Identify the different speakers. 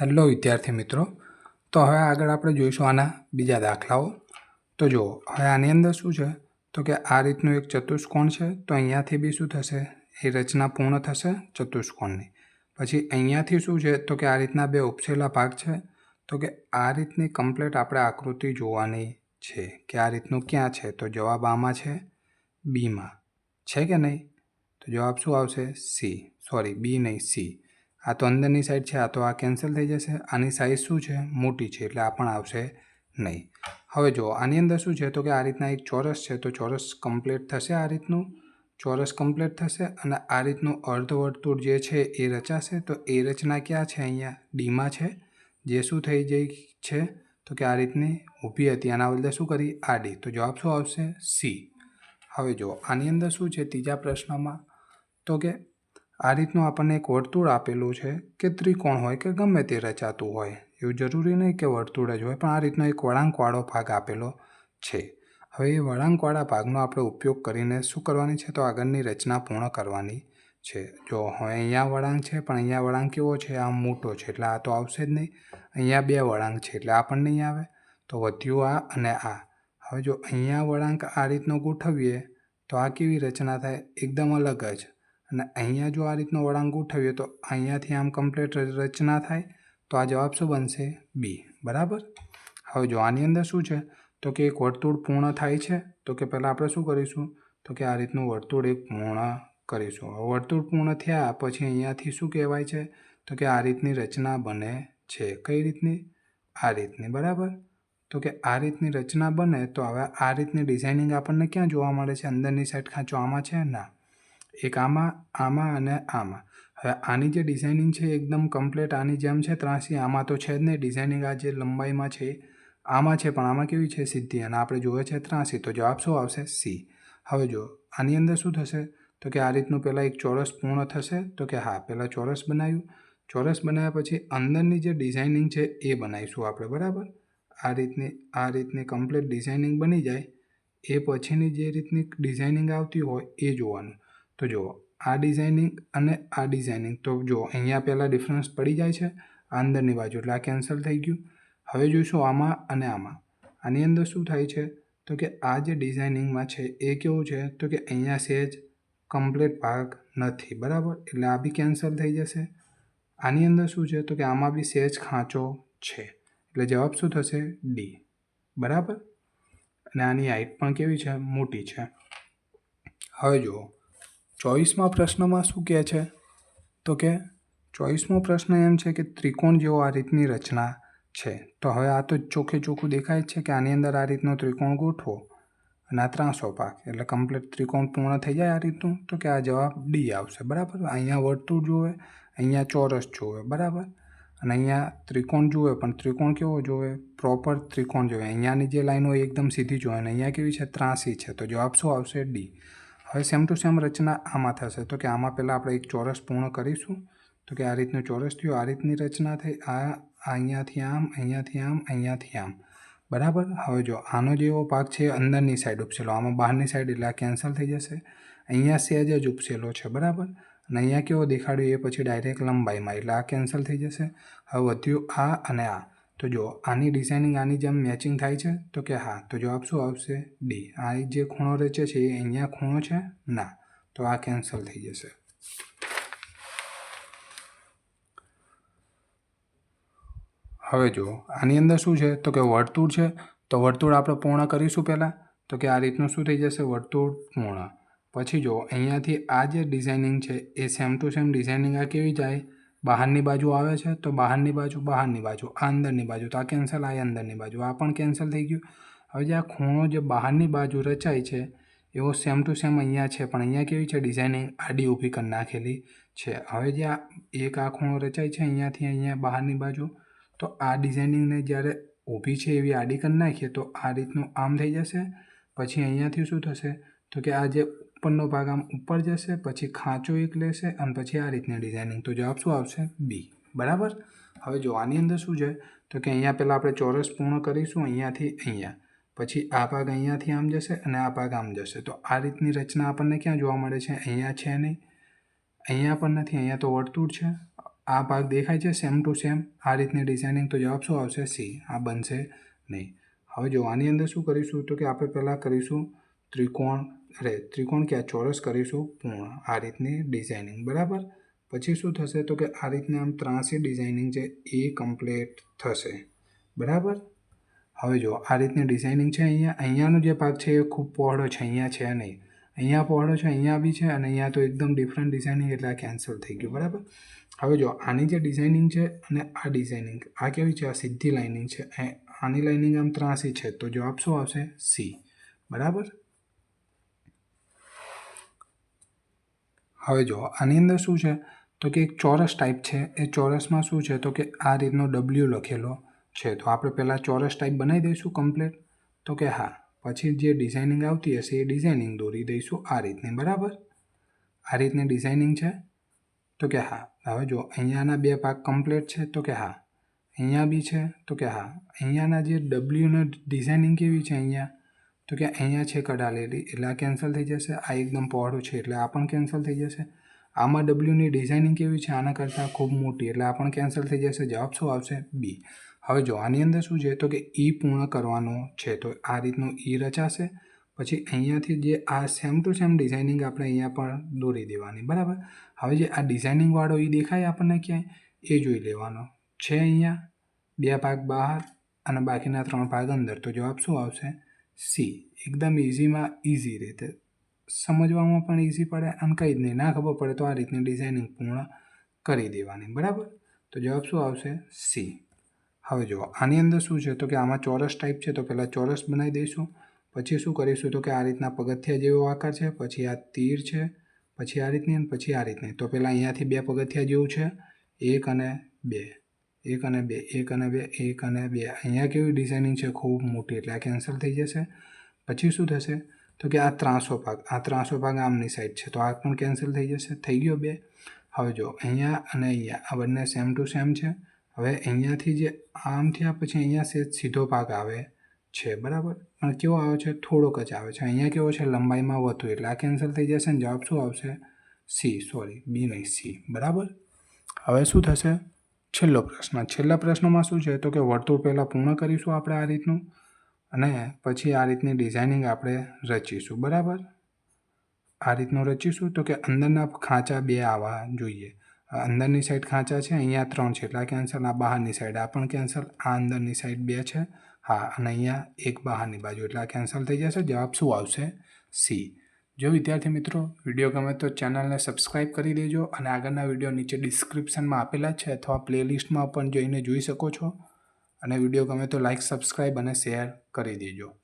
Speaker 1: Hello વિદ્યાર્થી મિત્રો. તો હવે આગળ આપણે જોઈશું આના બીજા દાખલાઓ. તો જુઓ, હવે આની અંદર શું છે? તો કે આ રીતનું એક ચતુષ્કોણ છે, તો અહીંયાથી બી શું થશે? એ રચના પૂર્ણ થશે ચતુષ્કોણની. પછી અહીંયાથી શું છે? તો કે આ રીતના બે ઉપસેલા ભાગ છે. તો કે આ રીતની કમ્પ્લેટ આપણે આકૃતિ જોવાની છે કે આ રીતનું ક્યાં છે? તો જવાબ આમાં છે બીમાં. છે કે નહીં? તો જવાબ શું આવશે? સી. સોરી બી નહીં, સી. આ તો અંદરની સાઈડ છે, આ તો આ કેન્સલ થઈ જશે. આની સાઈઝ શું છે? મોટી છે, એટલે આ પણ આવશે નહીં. હવે જુઓ, આની અંદર શું છે? તો કે આ રીતના એક ચોરસ છે, તો ચોરસ કમ્પ્લીટ થશે આ રીતનું. ચોરસ કમ્પ્લીટ થશે અને આ રીતનું અર્ધવર્તુળ જે છે એ રચાશે. તો એ રચના ક્યાં છે અહીંયા? ડીમાં છે. જે શું થઈ જઈ છે? તો કે આ રીતની ઊભી હતી. આના બદલે શું કરી? આડી તો જવાબ શું આવશે? સી. હવે જુઓ, આની અંદર શું છે? ત્રીજા પ્રશ્નમાં. તો કે આ રીતનું આપણને એક વર્તુળ આપેલું છે કે ત્રિકોણ હોય કે ગમે તે રચાતું હોય. એવું જરૂરી નહીં કે વર્તુળ જ હોય, પણ આ રીતનો એક વળાંકવાળો ભાગ આપેલો છે. હવે એ વળાંકવાળા ભાગનો આપણે ઉપયોગ કરીને શું કરવાની છે? તો આગળની રચના પૂર્ણ કરવાની છે. જો હવે અહીંયા વળાંક છે, પણ અહીંયા વળાંક કેવો છે? આમ મોટો છે, એટલે આ તો આવશે જ નહીં. અહીંયા બે વળાંક છે, એટલે આ પણ નહીં આવે? તો વધ્યું આ અને આ. હવે જો અહીંયા વળાંક આ રીતનો ગોઠવીએ, તો આ કેવી રચના થાય? એકદમ અલગ જ. અને અહીંયા જો આ રીતનો વળાંક ઉઠાવીએ તો અહીંયાથી આમ કમ્પ્લીટ રચના થાય, તો આ જવાબ શું બનશે? બી બરાબર? હવે જો આની અંદર શું છે? તો કે એક વર્તુળ પૂર્ણ થાય છે, તો કે પહેલાં આપણે શું કરીશું? તો કે આ રીતનું વર્તુળ એક પૂર્ણ કરીશું. હવે વર્તુળ પૂર્ણ થયા, પછી અહીંયાથી શું કહેવાય છે? તો કે આ રીતની રચના બને છે. કઈ રીતની? આ રીતની. બરાબર? તો કે આ રીતની રચના બને, તો હવે આ રીતની ડિઝાઇનિંગ આપણને ક્યાં જોવા મળે છે? અંદરની સાઈડ ખાંચો આમાં છે? ના. એક આમાં આમાં અને આમાં. હવે આની જે ડિઝાઇનિંગ છે એકદમ કમ્પ્લીટ આની જેમ છે, ત્રાસી. આમાં તો છે જ નહીં. ડિઝાઇનિંગ આ જે લંબાઈમાં છે, આમાં છે, પણ આમાં કેવી છે? સીધી. અને આપણે જોઈએ છે ત્રાસી. તો જવાબ શું આવશે? સી. હવે જો આની અંદર શું થશે? તો કે આ રીતનું પહેલાં એક ચોરસ પૂર્ણ થશે. તો કે હા, પહેલાં ચોરસ બનાવ્યું. ચોરસ બનાવ્યા પછી અંદરની જે ડિઝાઇનિંગ છે એ બનાવીશું આપણે, બરાબર? આ રીતની આ રીતની કમ્પ્લીટ ડિઝાઇનિંગ બની જાય. એ પછીની જે રીતની ડિઝાઇનિંગ આવતી હોય એ જોવાનું. તો જુઓ, આ ડિઝાઇનિંગ અને આ ડિઝાઇનિંગ તો જુઓ, અહીંયા પહેલાં ડિફરન્સ પડી જાય છે અંદરની બાજુ, એટલે આ કેન્સલ થઈ ગયું. હવે જોઈશું આમાં અને આમાં. આની અંદર શું થાય છે? તો કે આ જે ડિઝાઇનિંગમાં છે, એ કેવું છે? તો કે અહીંયા સેજ કમ્પ્લીટ ભાગ નથી, બરાબર? એટલે આ બી કેન્સલ થઈ જશે. આની અંદર શું છે? તો કે આમાં બી સેજ ખાંચો છે. એટલે જવાબ શું થશે? ડી બરાબર? અને આની હાઈટ પણ કેવી છે? મોટી છે. હવે જુઓ ચોવીસમાં પ્રશ્નમાં શું કહે છે? તો કે, ચોવીસમો પ્રશ્ન એમ છે કે ત્રિકોણ જેવો આ રીતની રચના છે. તો હવે આ તો ચોખ્ખે ચોખ્ખું દેખાય છે કે આની અંદર આ રીતનો ત્રિકોણ ગોઠવો અને આ ત્રાસો પાક. એટલે કમ્પ્લીટ ત્રિકોણ પૂર્ણ થઈ જાય આ રીતનું. તો કે આ જવાબ ડી આવશે. બરાબર? અહીંયા વર્તુળ જોવે અહીંયા ચોરસ જોવે બરાબર? અને અહીંયા ત્રિકોણ જુએ, પણ ત્રિકોણ કેવો જોવે પ્રોપર ત્રિકોણ જોવે અહીંયાની જે લાઈનો એકદમ સીધી જોવે અને અહીંયા કેવી છે? ત્રાસી છે. તો જવાબ શું આવશે? ડી હવે સેમ ટુ સેમ રચના આમાં થશે. તો કે આમાં પહેલાં આપણે એક ચોરસ પૂર્ણ કરીશું. તો કે આ રીતનું ચોરસ થયું, આ રીતની રચના થઈ, આ અહીંયાથી આમ અહીંયાથી આમ અહીંયાથી આમ. બરાબર? હવે જો, આનો જેવો ભાગ છે અંદરની સાઈડ ઉપસેલો. આમાં બહારની સાઈડ એટલે આ કેન્સલ થઈ જશે. અહીંયા સેજ જ ઉપસેલો છે, બરાબર? અને અહીંયા કેવો દેખાડ્યું એ પછી ડાયરેક્ટ લંબાઈમાં, એટલે આ કેન્સલ થઈ જશે. હવે વધ્યું આ અને આ. તો જો આની ડિઝાઇનિંગ આની જેમ મેચિંગ થાય છે, તો કે હા, તો જવાબ શું આવશે? ડી આ જે ખૂણો રચે છે, એ અહીંયા ખૂણો છે? ના. તો આ કેન્સલ થઈ જશે. હવે જુઓ આની અંદર શું છે? તો કે વર્તુળ છે. તો વર્તુળ આપણે પૂર્ણ કરીશું પહેલાં. તો કે આ રીતનું શું થઈ જશે? વર્તુળ પૂર્ણ. પછી જુઓ અહીંયાથી આ જે ડિઝાઇનિંગ છે, એ સેમ ટુ સેમ ડિઝાઇનિંગ આ કેવી જાય? બહારની બાજુ આવે છે, તો બહારની બાજુ બહારની બાજુ, આ અંદરની બાજુ, તો આ કેન્સલ આ અંદરની બાજુ, આ પણ કેન્સલ થઈ ગયું. હવે જે આ ખૂણો જે બહારની બાજુ રચાય છે, એવો સેમ ટુ સેમ અહીંયા છે, પણ અહીંયા કેવી છે ડિઝાઇનિંગ આડી ઊભી કરી નાખેલી છે. હવે જે આ એક આ ખૂણો રચાય છે, અહીંયાથી અહીંયા બહારની બાજુ, તો આ ડિઝાઇનિંગને જ્યારે ઊભી છે એવી આડી કરી નાખીએ, તો આ રીતનું આમ થઈ જશે. પછી અહીંયાથી શું થશે? તો કે આ જે ઉપરનો ભાગ આમ ઉપર જશે, પછી ખાંચો એક લેશે અને પછી આ રીતની ડિઝાઇનિંગ તો જવાબ શું આવશે? બી બરાબર? હવે જો આની અંદર શું છે? તો કે અહીંયા પહેલાં આપણે ચોરસ પૂર્ણ કરીશું, અહીંયાથી અહીંયા. પછી આ ભાગ અહીંયાથી આમ જશે અને આ ભાગ આમ જશે. તો આ રીતની રચના આપણને ક્યાં જોવા મળે છે? અહીંયા છે નહીં. અહીંયા પણ નથી, અહીંયા તો વર્તુળ છે. આ ભાગ દેખાય છે સેમ ટુ સેમ આ રીતની ડિઝાઇનિંગ તો જવાબ શું આવશે? સી આ બનશે નહીં. હવે જો આની અંદર શું કરીશું? તો કે આપણે પહેલાં કરીશું ત્રિકોણ અરે, ત્રિકોણ કે આ ચોરસ કરીશું? પૂર્ણ. આ રીતની ડિઝાઇનિંગ. બરાબર? પછી શું થશે? તો કે આ રીતની આમ ત્રાસી ડિઝાઇનિંગ છે એ કમ્પ્લીટ થશે. બરાબર? હવે જો આ રીતની ડિઝાઇનિંગ છે અહીંયા. અહીંયાનો જે ભાગ છે એ ખૂબ પહોળો છે. અહીંયા છે નહીં. અહીંયા પહોળો છે, અહીંયા બી છે અને અહીંયા તો એકદમ ડિફરન્ટ ડિઝાઇનિંગ એટલે આ કેન્સલ થઈ ગયું. બરાબર? હવે જો આની જે ડિઝાઇનિંગ છે અને આ ડિઝાઇનિંગ, આ કેવી છે? આ સીધી લાઇનિંગ છે. આની લાઇનિંગ આમ ત્રાસી છે. તો જવાબ શું આવશે? સી બરાબર? હવે જો આની અંદર શું છે? તો કે એક ચોરસ ટાઈપ છે. એ ચોરસમાં શું છે? તો કે આ રીતનો ડબલ્યુ લખેલો છે. તો આપણે પહેલાં ચોરસ ટાઈપ બનાવી દઈશું કમ્પ્લીટ તો કે હા, પછી જે ડિઝાઇનિંગ આવતી હશે એ ડિઝાઇનિંગ દોરી દઈશું આ રીતની, બરાબર? આ રીતની ડિઝાઇનિંગ છે. તો કે હા, હવે જો અહીંયાના બે ભાગ કમ્પ્લીટ છે. તો કે હા, અહીંયા બી છે. તો કે હા, અહીંયાના જે ડબલ્યુને ડિઝાઇનિંગ કેવી છે અહીંયા? તો કે અહીંયા છે કડાલેલી એટલે આ કેન્સલ થઈ જશે. આ એકદમ પહોળું છે. એટલે આ પણ કેન્સલ થઈ જશે. આમાં ડબલ્યુની ડિઝાઇનિંગ કેવી છે? આના કરતાં ખૂબ મોટી. એટલે આ પણ કેન્સલ થઈ જશે. જવાબ શું આવશે? બી હવે જો આની અંદર શું છે? તો કે ઈ પૂર્ણ કરવાનો છે. તો આ રીતનું ઈ રચાશે. પછી અહીંયાથી જે આ સેમ ટુ સેમ ડિઝાઇનિંગ આપણે અહીંયા પણ દોરી દેવાની. બરાબર? હવે જે આ ડિઝાઇનિંગવાળો એ દેખાય આપણને ક્યાંય? એ જોઈ લેવાનો. છે અહીંયા. બે ભાગ બહાર અને બાકીના ત્રણ ભાગ અંદર. તો જવાબ શું આવશે? સી, એકદમ ઇઝીમાં ઇઝી રીતે. સમજવામાં પણ ઇઝી પડે અને કંઈ જ નહીં. ના ખબર પડે તો આ રીતની ડિઝાઇનિંગ પૂર્ણ કરી દેવાની. બરાબર? તો જવાબ શું આવશે? સી. હવે જુઓ, આની અંદર શું છે? તો કે આમાં ચોરસ ટાઈપ છે, તો પહેલાં ચોરસ બનાવી દઈશું. પછી શું કરીશું? તો કે આ રીતના પગથિયા જેવો આકાર છે, પછી આ તીર છે, પછી આ રીતની અને પછી આ રીતની. તો પહેલાં અહીંયાથી બે પગથિયા જેવું છે, એક અને બે. એક અને બે, એક અને બે, એક અને બે. અહીંયા કેવી ડિઝાઇનિંગ છે? ખૂબ મોટી. એટલે આ કેન્સલ થઈ જશે. પછી શું થશે? તો કે આ ત્રાસો ભાગ. આ ત્રાસો ભાગ આમની સાઈડ છે. તો આ પણ કેન્સલ થઈ જશે. થઈ ગયો બે. હવે જો, અહીંયા અને અહીંયા. આ બંને સેમ ટુ સેમ છે. હવે અહીંયાથી જે આમ થયા પછી અહીંયા સે સીધો ભાગ આવે છે. બરાબર? પણ કેવો આવે છે? થોડોક જ આવે છે. અહીંયા કેવો છે? લંબાઈમાં વધુ. એટલે આ કેન્સલ થઈ જશે ને જવાબ શું આવશે? સી સોરી બી નહીં. સી બરાબર? હવે શું થશે? છેલ્લો પ્રશ્ન. છેલ્લા પ્રશ્નમાં શું છે? તો કે વર્તુળ પહેલાં પૂર્ણ કરીશું આપણે આ રીતનું અને પછી આ રીતની ડિઝાઇનિંગ આપણે રચીશું. બરાબર? આ રીતનું રચીશું તો કે અંદરના ખાંચા બે આવવા જોઈએ. અંદરની સાઈડ ખાંચા છે, અહીંયા ત્રણ છે. એટલે આ કેન્સલ આ બહારની સાઈડ આ પણ કેન્સલ આ અંદરની સાઈડ બે છે. હા, અને અહીંયા એક બહારની બાજુ. એટલે આ કેન્સલ થઈ જશે. જવાબ શું આવશે? સી. જો વિદ્યાર્થી મિત્રો, વીડિયો ગમે તો ચેનલને સબસ્ક્રાઈબ કરી દેજો અને આગળના વીડિયો નીચે ડિસ્ક્રિપ્શનમાં આપેલા છે અથવા પ્લેલિસ્ટમાં પણ જઈને જોઈ શકો છો. અને વીડિયો ગમે તો લાઇક સબસ્ક્રાઈબ અને શેર કરી દેજો.